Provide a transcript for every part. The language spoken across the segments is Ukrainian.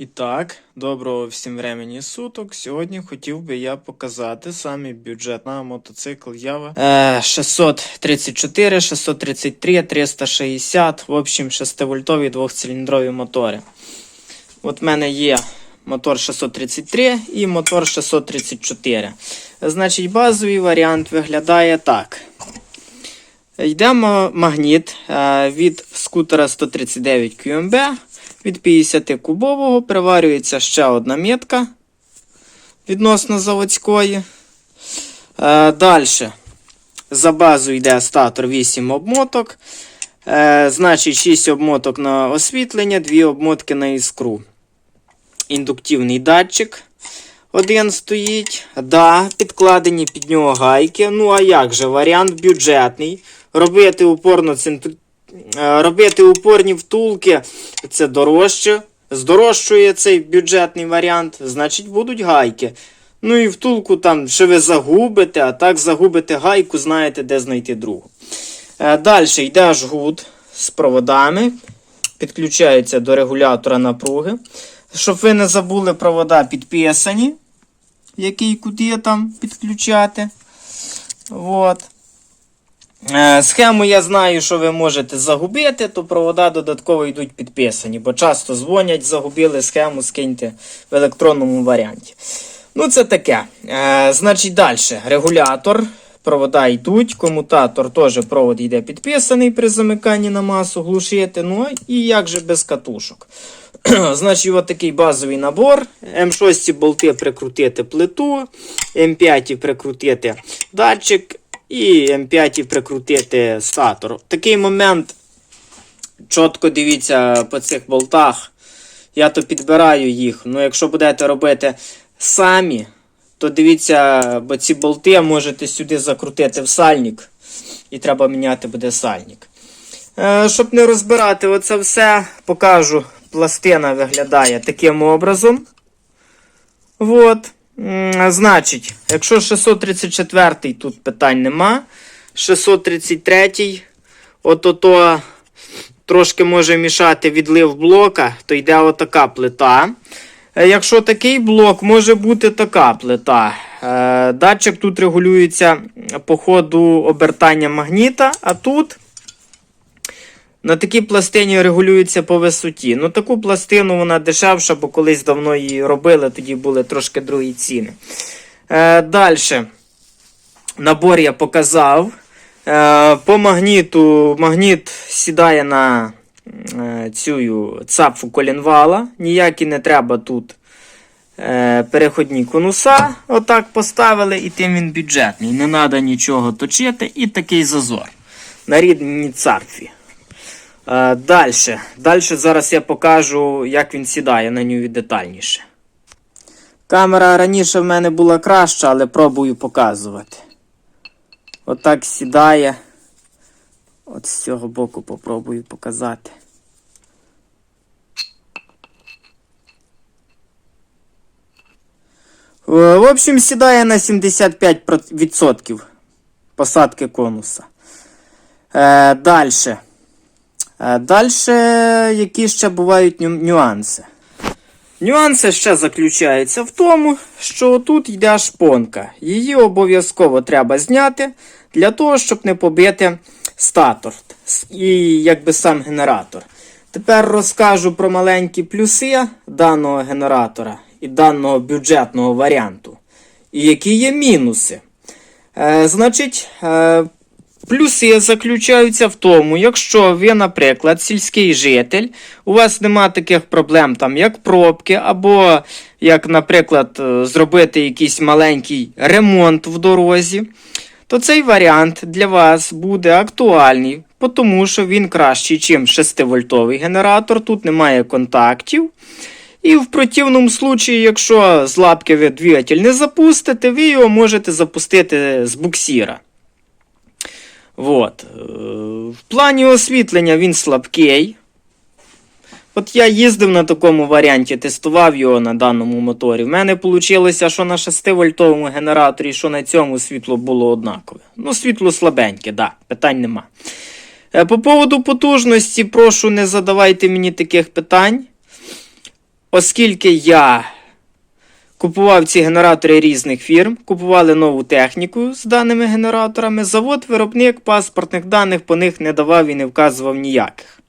І так, доброго всім времені суток. Сьогодні хотів би я показати самий бюджет на мотоцикл Ява е, 634, 633, 360, в общем, 6-вольтові двохциліндрові мотори. От в мене є мотор 633 і мотор 634. Значить, базовий варіант виглядає так. Йдемо магніт е, від скутера 139 QMB. Від 50 кубового приварюється ще одна метка відносно заводської. Е, Далі. За базу йде статор 8 обмоток. Е, значить, 6 обмоток на освітлення, 2 обмотки на іскру. Індуктивний датчик. Один стоїть. Да, підкладені під нього гайки. Ну, а як же? Варіант бюджетний. Робити упорно центр... Е, робити упорні втулки це дорожче. Здорожчує цей бюджетний варіант, значить будуть гайки. Ну і втулку там ще ви загубите, а так загубите гайку, знаєте, де знайти другу. Е, Далі йде жгут з проводами. Підключається до регулятора напруги. Щоб ви не забули, провода підписані, який куди там підключати. От. Е, Схему я знаю, що ви можете загубити, то провода додатково йдуть підписані, бо часто дзвонять, загубили схему, скиньте в електронному варіанті. Ну, це таке. Е, значить, далі. Регулятор. Провода йдуть, комутатор теж провод йде підписаний при замиканні на масу, глушити. Ну і як же без катушок. Значить, от такий базовий набор. М6 болти прикрутити плиту, М5 прикрутити датчик і М5 прикрутити статор. Такий момент, чітко дивіться по цих болтах. Я то підбираю їх. Ну, якщо будете робити самі, то дивіться, бо ці болти можете сюди закрутити в сальник. І треба міняти буде сальник. Е, щоб не розбирати оце все, покажу. Пластина виглядає таким образом. От. Значить, якщо 634 тут питань нема. 633 ото то трошки може мішати відлив блока, то йде отака плита. Е, Якщо такий блок, може бути така плита. Е, Датчик тут регулюється по ходу обертання магніта, а тут на такій пластині регулюється по висоті. Ну, таку пластину вона дешевша, бо колись давно її робили, тоді були трошки другі ціни. Е, Далі. Набор я показав. Е, по магніту магніт сідає на е, цю цапфу колінвала. Ніякі не треба тут е, переходні конуса. Отак поставили, і тим він бюджетний. Не треба нічого точити. І такий зазор. На рідній царфі. Е, Далі. Далі зараз я покажу, як він сідає на нього детальніше. Камера раніше в мене була краща, але пробую показувати. Отак сідає. От з цього боку попробую показати. Е, В общем, сідає на 75% посадки конуса. Е, Далі. Далі, які ще бувають нюанси? Нюанси ще заключаються в тому, що тут йде шпонка. Її обов'язково треба зняти для того, щоб не побити статор і якби сам генератор. Тепер розкажу про маленькі плюси даного генератора і даного бюджетного варіанту. І які є мінуси. Е, значить, е, Плюси заключаються в тому, якщо ви, наприклад, сільський житель, у вас нема таких проблем, там, як пробки, або, як, наприклад, е, зробити якийсь маленький ремонт в дорозі, то цей варіант для вас буде актуальний, тому що він кращий, ніж 6-вольтовий генератор, тут немає контактів. І в противному случаї, якщо з лапки ви двигатель не запустите, ви його можете запустити з буксіра. Вот. Е, В плані освітлення він слабкий. От я їздив на такому варіанті, тестував його на даному моторі. В мене вийшло, що на 6-вольтовому генераторі, що на цьому світло було однакове. Ну, світло слабеньке, да, питань нема. Е, По поводу потужності, прошу, не задавайте мені таких питань. оскільки я купував ці генератори різних фірм, купували нову техніку з даними генераторами, завод, виробник паспортних даних по них не давав і не вказував ніяких.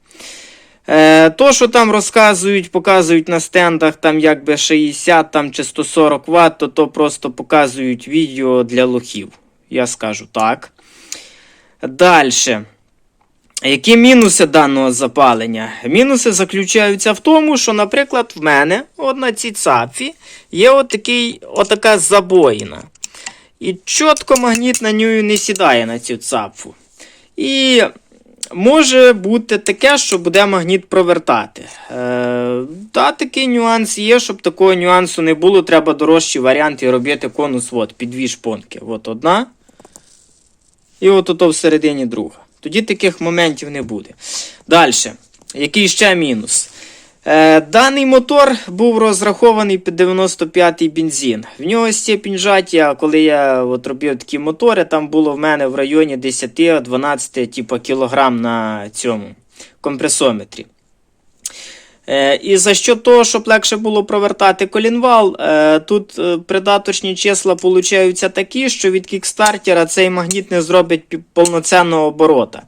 Е, то, що там розказують, показують на стендах там якби 60 там, чи 140 Вт, то, то просто показують відео для лохів. Я скажу так. Далі. Які мінуси даного запалення? Мінуси заключаються в тому, що, наприклад, в мене от на цій цапфі є отакий, отака забоїна. І чітко магніт на нього не сідає на цю цапфу. І може бути таке, що буде магніт провертати. Е, та такий нюанс є, щоб такого нюансу не було, треба дорожчі варіанти робити конус от, під дві шпонки. От одна. І от ото всередині друга. Тоді таких моментів не буде. Далі. Який ще мінус? Е, даний мотор був розрахований під 95-й бензин. В нього степінь жаття, коли я от робив такі мотори, там було в мене в районі 10-12 типу, кілограм на цьому компресометрі. Е, і за що того, щоб легше було провертати колінвал, е, тут е, придаточні числа получаються такі, що від кікстартера цей магніт не зробить повноцінного оборота.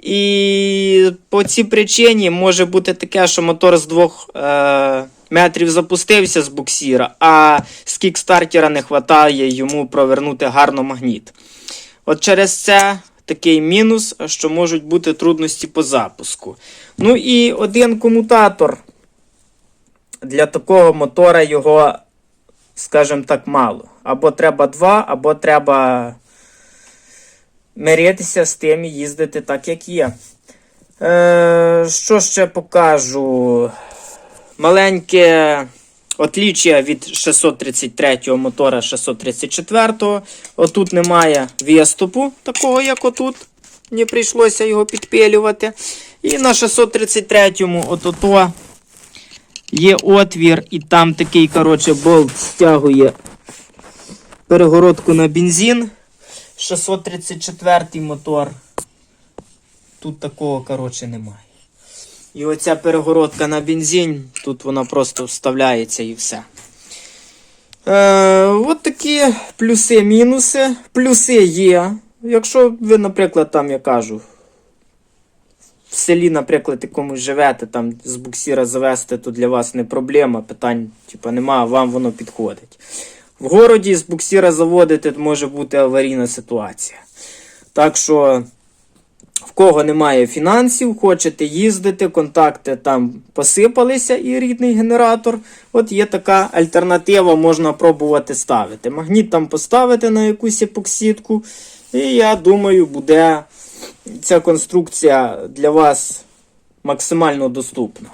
І по цій причині може бути таке, що мотор з 2 е, метрів запустився з буксіра, а з кікстартера не вистачає йому провернути гарно магніт. От через це такий мінус, що можуть бути трудності по запуску. Ну і один комутатор. Для такого мотора його, скажімо так, мало. Або треба два, або треба миритися з тим і їздити так, як є. Е, що ще покажу? Маленьке отліччя від 633 мотора 634-го. Отут немає виступу, такого як отут. Мені прийшлося його підпилювати. І на 633-му от-ото є отвір, і там такий, коротше, болт стягує перегородку на бензин. 634 мотор. Тут такого, коротше, немає. І оця перегородка на бензин, тут вона просто вставляється і все. Е, от такі плюси-мінуси. Плюси є. Якщо ви, наприклад, там я кажу, в селі, наприклад, якомусь живете, там з буксіра завести, то для вас не проблема, питань типу, немає, вам воно підходить. В городі з буксіра заводити може бути аварійна ситуація. Так що, в кого немає фінансів, хочете їздити, контакти там посипалися і рідний генератор. От є така альтернатива, можна пробувати ставити. Магніт там поставити на якусь епоксидку. І я думаю, буде ця конструкція для вас максимально доступна.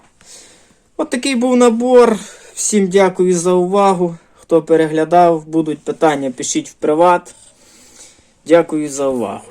От такий був набор. Всім дякую за увагу. Хто переглядав, будуть питання, пишіть в приват. Дякую за увагу.